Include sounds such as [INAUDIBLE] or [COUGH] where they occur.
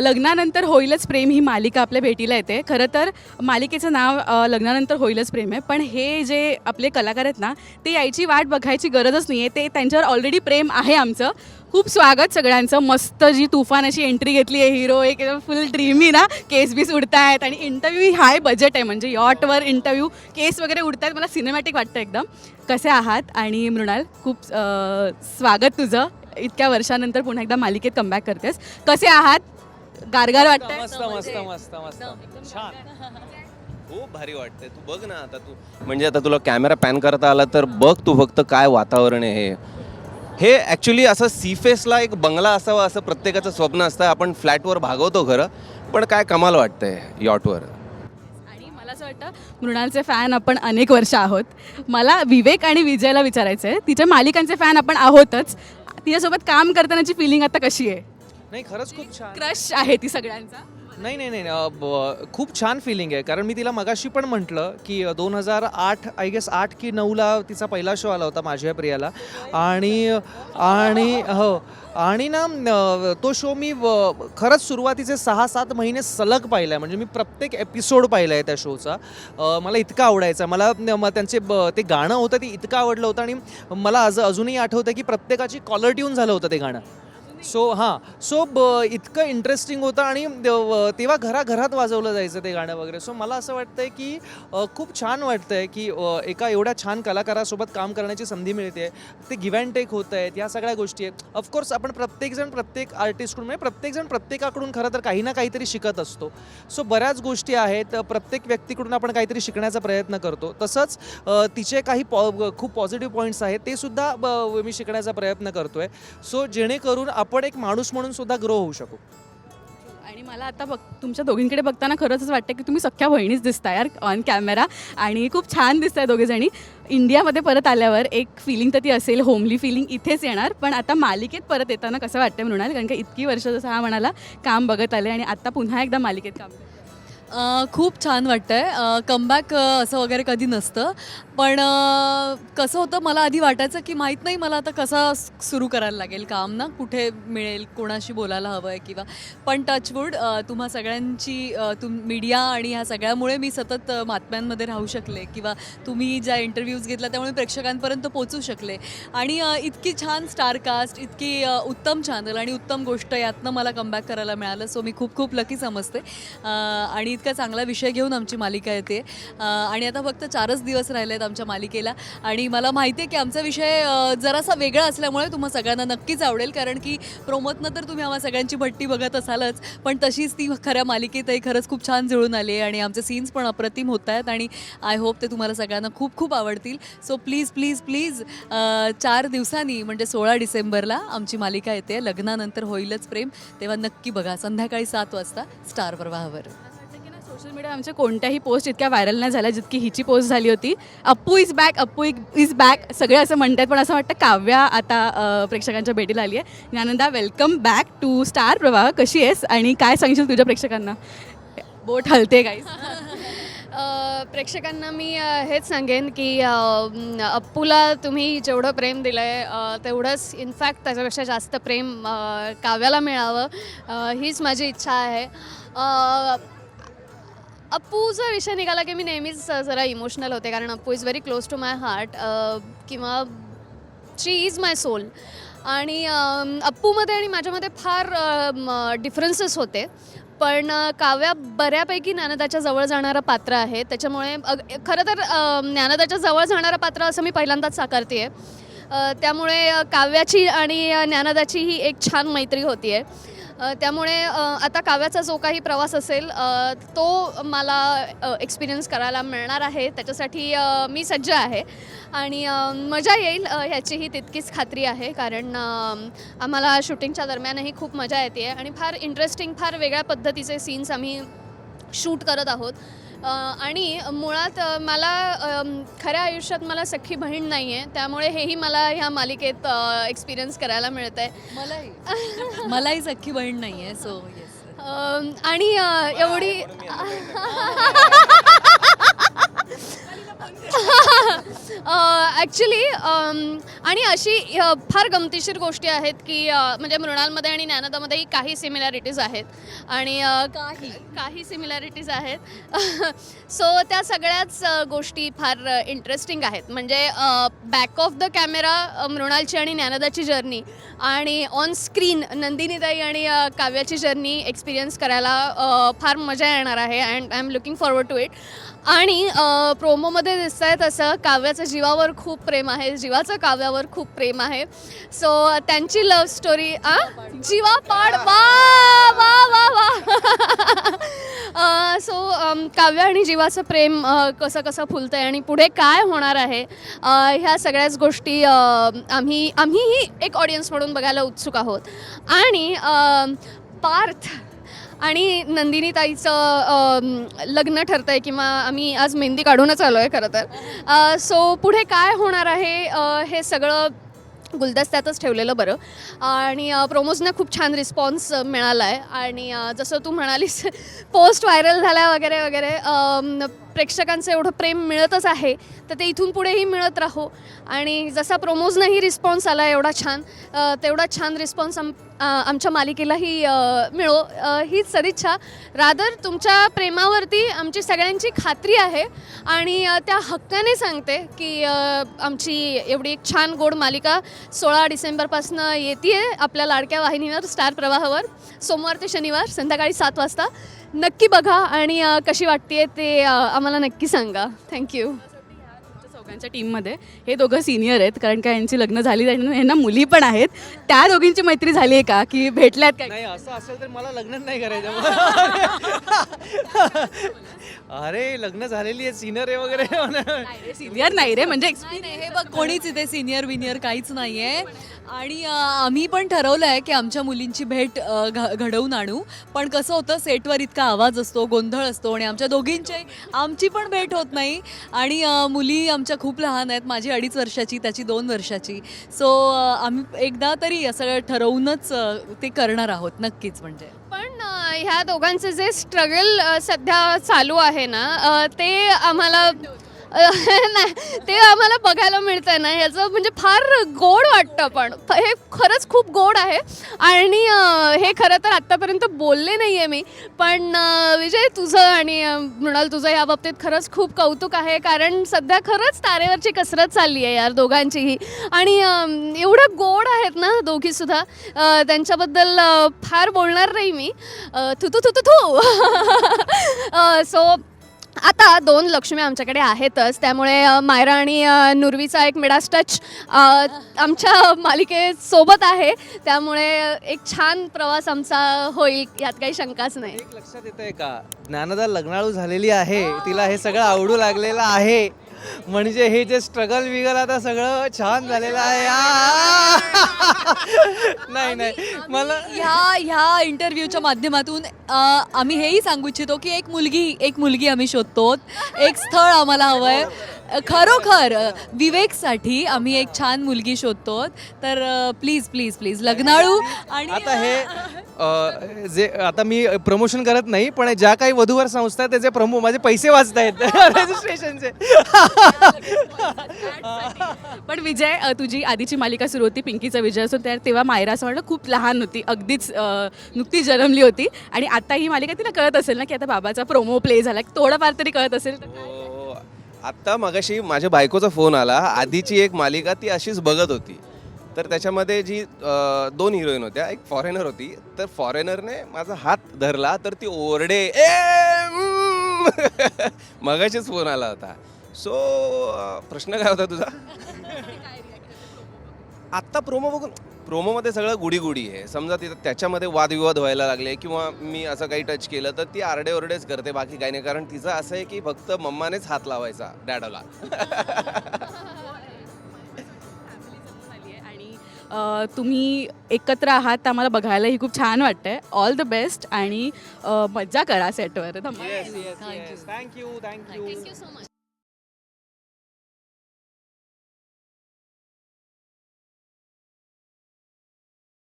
लग्नानंतर होईलच प्रेम ही मालिका आपल्या भेटीला येते. खरं तर मालिकेचं नाव लग्नानंतर होईलच प्रेम आहे. पण हे जे आपले कलाकार आहेत ना ते यायची वाट बघायची गरजच नाही आहे ते त्यांच्यावर ऑलरेडी प्रेम आहे आमचं. खूप स्वागत सगळ्यांचं. मस्त जी तुफान अशी एंट्री घेतली आहे हिरो एक फुल ड्रीमी ना. केस बीस उडतायत आणि इंटरव्ह्यू हाय बजेट आहे. म्हणजे यॉटवर इंटरव्ह्यू केस वगैरे उडतायत. मला सिनेमॅटिक वाटतं एकदम. कसे आहात? आणि मृणाल खूप स्वागत तुझं. इतक्या वर्षानंतर पुन्हा एकदा मालिकेत कमबॅक करतेस. कसे आहात? गारगार वाटतंय. मस्त मस्त मस्त मस्त. छान. खूप भारी वाटतंय. तू बघ ना आता तू. म्हणजे आता तुला कॅमेरा पॅन करता आला तर बघ तू फक्त काय वातावरण आहे हे. हे ॲक्च्युली असं सीफेसला एक बंगला असावा असं प्रत्येकाचं स्वप्न असतं. आपण फ्लॅटवर भागवतो खरं. पण काय कमाल वाटतंय यॉटवर आणि मला असं वाटतं मृणालचे फॅन आपण अनेक वर्ष आहोत. मला विवेक आणि विजयला विचारायचं आहे तिच्या मालिकांचे फॅन आपण आहोतच. तिच्यासोबत काम करतानाची फिलिंग आता कशी आहे? नाही खरंच खूप छान. क्रश आहे ती सगळ्यांचा. नाही नाही नाही अ, ब- खूप छान फिलिंग आहे. कारण मी तिला मगाशी पण म्हटलं की दोन हजार आठ आय गेस आठ की नऊला तिचा पहिला शो आला होता माझ्या प्रियाला. आणि आणि हो आणि ना तो शो मी व- खरंच सुरुवातीचे सहा सात महिने सलग पाहिला आहे म्हणजे मी प्रत्येक एपिसोड पाहिला आहे त्या शोचा अ, मला इतका आवडायचा. मला न- म- त्यांचे ब- ते गाणं होतं ते इतकं आवडलं होतं आणि मला आज अजूनही आठवतं की प्रत्येकाची कॉलर ट्यून झालं होतं ते गाणं. सो हां. सो ब इतकं इंटरेस्टिंग होतं आणि द- तेव्हा घराघरात वाजवलं जायचं ते गाणं वगैरे. सो मला असं वाटतंय की खूप छान वाटतंय की एका एवढ्या छान कलाकारासोबत काम करण्याची संधी मिळते. ते गिव्ह अँड टेक होत आहेत या सगळ्या गोष्टी आहेत. ऑफकोर्स आपण प्रत्येकजण प्रत्येक आर्टिस्टकडून म्हणजे प्रत्येकजण प्रत्येकाकडून खरं तर काही ना काहीतरी शिकत असतो. सो बऱ्याच गोष्टी आहेत. प्रत्येक व्यक्तीकडून आपण काहीतरी शिकण्याचा प्रयत्न करतो. तसंच तिचे काही पॉ खूप पॉझिटिव्ह पॉईंट्स आहेत ते सुद्धा ब- मी शिकण्याचा प्रयत्न करतो आहे सो जेणेकरून आपण एक माणूस म्हणून सुद्धा ग्रो होऊ शकू. आणि मला आता बघ तुमच्या दोघींकडे बघताना खरंच वाटतं की तुम्ही सख्या बहिणीच दिसता यार ऑन कॅमेरा आणि खूप छान दिसताय दोघेजणी. इंडियामध्ये परत आल्यावर एक फिलिंग तर ती असेल होमली फिलिंग इथेच येणार. पण आता मालिकेत परत येताना कसं वाटतं मृणाल कारण का इतकी वर्ष जसं हा म्हणाला काम बघत आले आणि आता पुन्हा एकदा मालिकेत काम खूप छान वाटतंय. कमबॅक असं वगैरे कधी नसतं. पण कसं होतं मला आधी वाटायचं की माहीत नाही मला आता कसा सुरू करायला लागेल. काम ना कुठे मिळेल कोणाशी बोलायला हवं आहे किंवा पण टचवूड तुम्हा सगळ्यांची तुम मीडिया आणि ह्या सगळ्यामुळे मी सतत बातम्यांमध्ये राहू शकले किंवा तुम्ही ज्या इंटरव्ह्यूज घेतल्या त्यामुळे प्रेक्षकांपर्यंत पोचू शकले. आणि इतकी छान स्टार कास्ट इतकी उत्तम चॅनल आणि उत्तम गोष्ट यातनं मला कमबॅक करायला मिळालं. सो मी खूप खूप लकी समजते. आणि इतका चांगला विषय घेऊन आमची मालिका येते. आणि आता फक्त चारच दिवस राहिले आहेत आमच्या मालिकेला. आणि मला माहिती आहे की आमचा विषय जरासा वेगळा असल्यामुळे तुम्हा सगळ्यांना नक्कीच आवडेल. कारण की प्रोमोतनं तर तुम्ही आम्हा सगळ्यांची भट्टी बघत असालच. पण तशीच ती खऱ्या मालिकेतही खरंच खूप छान जुळून आली आहे. आणि आमचे सीन्स पण अप्रतिम होत आहेत. आणि आय होप ते तुम्हाला सगळ्यांना खूप खूप आवडतील. सो प्लीज प्लीज प्लीज चार दिवसांनी म्हणजे सोळा डिसेंबरला आमची मालिका येते. लग्नानंतर होईलच प्रेम. तेव्हा नक्की बघा. संध्याकाळी सात वाजता स्टार प्रवाहावर सोशल मीडिया आमच्या कोणत्याही पोस्ट इतक्या व्हायरल नाही झाल्या जितकी हिची पोस्ट झाली होती. Appu is back Appu is back सगळे असं म्हणतात पण असं वाटतं काव्या आता प्रेक्षकांच्या भेटीला आली आहे. Dnyanada welcome back to Star Pravah. कशी आहेस आणि काय सांगशील तुझ्या प्रेक्षकांना? बोट हलते काही [LAUGHS] प्रेक्षकांना मी हेच सांगेन की अप्पूला तुम्ही जेवढं प्रेम दिलं आहे तेवढंच इनफॅक्ट त्याच्यापेक्षा जास्त प्रेम काव्याला मिळावं हीच माझी इच्छा आहे. अप्पूचा विषय निघाला की मी नेहमीच जरा इमोशनल होते. कारण Appu is very close to my heart किंवा शी इज माय सोल आणि अप्पूमध्ये आणि माझ्यामध्ये फार डिफरन्सेस होते. पण काव्या बऱ्यापैकी ज्ञानदाच्या जवळ जाणारं पात्र आहे. त्याच्यामुळे अग- खरं तर ज्ञानदाच्या जवळ जाणारं पात्र असं मी पहिल्यांदाच साकारते आहे त्यामुळे काव्याची आणि ज्ञानदाची ही एक छान मैत्री होती आहे त्यामुळे आता काव्याचा जो काही प्रवास असेल तो मला एक्सपिरियन्स करायला मिळणार आहे. त्याच्यासाठी मी सज्ज आहे. आणि मजा येईल ह्याचीही तितकीच खात्री आहे. कारण आम्हाला शूटिंगच्या दरम्यानही खूप मजा येते आणि फार इंटरेस्टिंग फार वेगळ्या पद्धतीचे सीन्स आम्ही शूट करत आहोत. आणि मुळात मला खऱ्या आयुष्यात मला सख्खी बहीण नाही आहे त्यामुळे हेही मला ह्या मालिकेत एक्सपिरियन्स करायला मिळतं आहे मलाही. [LAUGHS] मलाही सख्खी बहीण [LAUGHS] नाही आहे सो आणि एवढी ॲक्च्युली आणि अशी फार गमतीशीर गोष्टी आहेत की म्हणजे मृणालमध्ये आणि ज्ञानदामध्येही काही सिमिलॅरिटीज आहेत. आणि काही. काही सिमिलॅरिटीज आहेत. [LAUGHS] सो त्या सगळ्याच गोष्टी फार इंटरेस्टिंग आहेत. म्हणजे बॅक ऑफ द कॅमेरा मृणालची आणि ज्ञानदाची जर्नी आणि ऑन स्क्रीन नंदिनीताई आणि काव्याची जर्नी एक्सपिरियन्स करायला फार मजा येणार आहे. And I am looking forward to it आणि प्रोमोमध्ये दिसत आहे तसं काव्याचं जीवावर खूप प्रेम आहे जीवाचं काव्यावर खूप प्रेम आहे. सो त्यांची लव्ह स्टोरी आ? जीवा पाड वा वा वा वा. [LAUGHS] सो काव्य आणि जीवाचं प्रेम कसं कसं फुलतं आहे आणि पुढे काय होणार आहे ह्या सगळ्याच गोष्टी आम्ही आम्हीही एक ऑडियन्स म्हणून बघायला उत्सुक आहोत. आणि पार्थ आणि नंदिनीताईचं लग्न ठरतं आहे किंवा आम्ही आज मेहंदी काढूनच आलो आहे खरं तर. सो पुढे काय होणार आहे? हे सगळं गुलदस्त्यातच ठेवलेलं बरं. आणि प्रोमोजना खूप छान रिस्पॉन्स मिळाला आहे आणि जसं तू म्हणालीस पोस्ट व्हायरल झाल्या वगैरे वगैरे प्रेक्षकांचं एवढं प्रेम मिळतच आहे तर ते इथून पुढेही मिळत राहो. आणि जसा प्रोमोजनंही रिस्पॉन्स आला एवढा छान तेवढा छान रिस्पॉन्स आम आमच्या मालिकेलाही मिळो. हीच सदिच्छा. रादर तुमच्या प्रेमावरती आमची सगळ्यांची खात्री आहे आणि त्या हक्काने सांगते की आमची एवढी एक छान गोड मालिका सोळा डिसेंबरपासनं येते आहे आपल्या लाडक्या वाहिनीवर स्टार प्रवाहावर. सोमवार ते शनिवार संध्याकाळी सात वाजता. नक्की बघा आणि अ, कशी वाटते ते अ, आम्हाला नक्की सांगा. थँक्यू चौघांच्या टीममध्ये. हे दोघं सिनियर आहेत कारण का यांची लग्न झाली आणि यांना मुली पण आहेत. त्या दोघींची मैत्री झाली आहे का? की भेटल्यात काय? नाही असं असेल तर मला लग्न नाही करायचं. [LAUGHS] अरे लग्न झालेली आहे सिनियर आहे वगैरे. सिनियर नाही रे म्हणजे हे बघ कोणीच इथे सिनियर विनियर काहीच नाही आहे आणि आम्ही पण ठरवलं आहे की आमच्या मुलींची भेट घडवून आणू. पण कसं होतं सेटवर इतका आवाज असतो गोंधळ असतो आणि आमच्या दोघींची आमची पण भेट होत नाही. आणि मुली आमच्या खूप लहान आहेत माझी अडीच वर्षाची त्याची दोन वर्षाची. सो आम्ही एकदा तरी असं ठरवूनच ते करणार आहोत नक्कीच म्हणजे. पण ह्या दोघांचं जे स्ट्रगल सध्या चालू आहे ना ते आम्हाला नाही ते आम्हाला बघायला मिळतंय ना. ह्याचं म्हणजे फार गोड वाटतं पण. हे खरंच खूप गोड आहे. आणि हे खरं तर आत्तापर्यंत बोलले नाही आहे मी. पण विजय तुझं आणि मृणाल तुझं या बाबतीत खरंच खूप कौतुक आहे. कारण सध्या खरंच तारेवरची कसरत चालली आहे यार दोघांचीही. आणि एवढं गोड आहेत ना दोघीसुद्धा त्यांच्याबद्दल फार बोलणार नाही मी. थुतू थुतू थू सो [LAUGHS] आता दोन लक्ष्मी आमच्याकडे आहेतच. त्यामुळे मायरा आणि नुरवीचा नुर्वीचा एक मिडास टच आमच्या मालिकेसोबत आहे. त्यामुळे एक छान प्रवास आमचा होईल यात काही शंकाच नाही. लक्षात येत आहे का? ज्ञानदा लग्नाळू झालेली आहे. तिला हे सगळं आवडू लागलेलं आहे. म्हणजे हे जे स्ट्रगल विगल आता सगळं छान झालेलं आहे. आ! नाही नाही. मला ह्या ह्या इंटरव्ह्यूच्या माध्यमातून अ, आम्ही हेही सांगू इच्छितो की एक मुलगी एक मुलगी आम्ही शोधतो एक स्थळ आम्हाला हवंय. अ, खरोखर विवेकसाठी आम्ही एक छान मुलगी शोधतो. तर प्लीज प्लीज प्लीज लग्नाळू आणि आता हे जे आता मी प्रमोशन करत नाही पण ज्या काही वधूवर संस्था त्याचे प्रमो माझे पैसे वाचत आहेत रजिस्ट्रेशनचे पण विजय तुझी आधीची मालिका सुरू होती पिंकीचा विजय असून त्या तेव्हा मायरा असं वाटलं खूप लहान होती अगदीच नुकतीच जन्मली होती. आणि आता ही मालिका तिला कळत असेल ना की आता बाबाचा प्रोमो प्ले झाला थोडंफार तरी कळत असेल. आत्ता मगाशी माझ्या बायकोचा फोन आला. आधीची एक मालिका ती अशीच बघत होती. तर त्याच्यामध्ये जी अ, दोन हिरोईन होत्या एक फॉरेनर होती. तर फॉरेनरने माझा हात धरला तर ती ओरडे ए mm." [LAUGHS] मगाशीच फोन आला होता. सो प्रश्न काय होता तुझा? [LAUGHS] आत्ता प्रोमो बघून प्रोमोमध्ये सगळं गुडी गुडी आहे. समजा तिथं त्याच्यामध्ये वादविवाद व्हायला लागले किंवा मी असं काही टच केलं तर ती आरडेओरडेच करते बाकी काही नाही. कारण तिचं असं आहे की फक्त मम्मानेच हात लावायचा डॅडोला आणि तुम्ही एकत्र आहात आम्हाला बघायलाही खूप छान वाटतंय. ऑल द बेस्ट आणि मज्जा करा सेटवर. Thank you thank you thank you so much